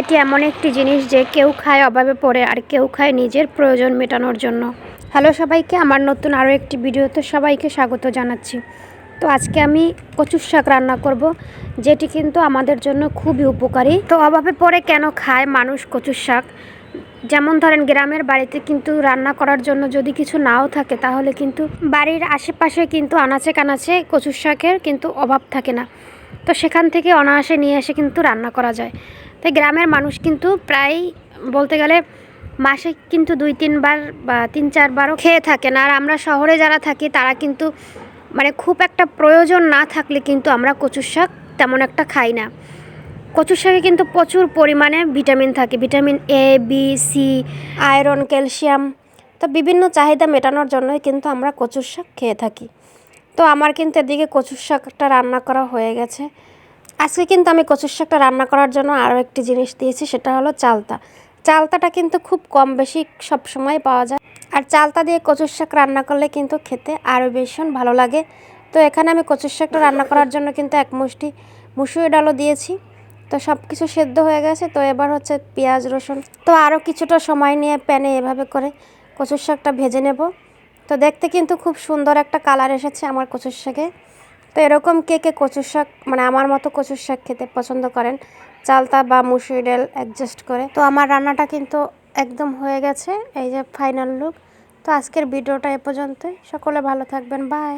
এটি এমন একটি জিনিস যে কেউ খায় অভাবে পড়ে আর কেউ খায় নিজের প্রয়োজন মেটানোর জন্য। হ্যালো সবাইকে, আমার নতুন আরও একটি ভিডিওতে সবাইকে স্বাগত জানাচ্ছি। তো আজকে আমি কচুর শাক রান্না করব, যেটি কিন্তু আমাদের জন্য খুবই উপকারী। তো অভাবে পড়ে কেন খায় মানুষ কচুর শাক? যেমন ধরেন, গ্রামের বাড়িতে কিন্তু রান্না করার জন্য যদি কিছু নাও থাকে, তাহলে কিন্তু বাড়ির আশেপাশে কিন্তু আনাচে কানাচে কচুর শাকের কিন্তু অভাব থাকে না। তো সেখান থেকে অনায়াসে নিয়ে এসে কিন্তু রান্না করা যায়। তাই গ্রামের মানুষ কিন্তু প্রায় বলতে গেলে মাসে কিন্তু দুই, তিনবার বা তিন, চারবারও খেয়ে থাকেন। আর আমরা শহরে যারা থাকি, তারা কিন্তু মানে খুব একটা প্রয়োজন না থাকলে কিন্তু আমরা কচুর শাক তেমন একটা খাই না। কচুর শাকে কিন্তু প্রচুর পরিমাণে ভিটামিন থাকে। Vitamin A B C iron, calcium, তো বিভিন্ন চাহিদা মেটানোর জন্যই কিন্তু আমরা কচুর শাক খেয়ে থাকি। তো আমার কিন্তু এদিকে কচুর শাকটা রান্না করা হয়ে গেছে। আজকে কিন্তু আমি কচুর শাকটা রান্না করার জন্য আরও একটি জিনিস দিয়েছি, সেটা হলো চালতা। চালতাটা কিন্তু খুব কম বেশি সব সময় পাওয়া যায়। আর চালতা দিয়ে কচুর শাক রান্না করলে কিন্তু খেতে আরও ভীষণ ভালো লাগে। তো এখানে আমি কচুর শাকটা রান্না করার জন্য কিন্তু এক মুষ্টি মুসুরি ডালও দিয়েছি। তো সব কিছু সেদ্ধ হয়ে গেছে, তো এবার হচ্ছে পেঁয়াজ, রসুন। তো আরও কিছুটা সময় নিয়ে প্যানে এভাবে করে কচুর শাকটা ভেজে নেব। তো দেখতে কিন্তু খুব সুন্দর একটা কালার এসেছে আমার কচুর শাকে। তো এরকম কে কে কচুর শাক মানে আমার মতো কচুর শাক খেতে পছন্দ করেন? চালতা বা মুসুরি ডাল অ্যাডজাস্ট করে। তো আমার রান্নাটা কিন্তু একদম হয়ে গেছে, এই যে ফাইনাল লুক তো আজকের ভিডিওটা এ পর্যন্তই। সকলে ভালো থাকবেন বাই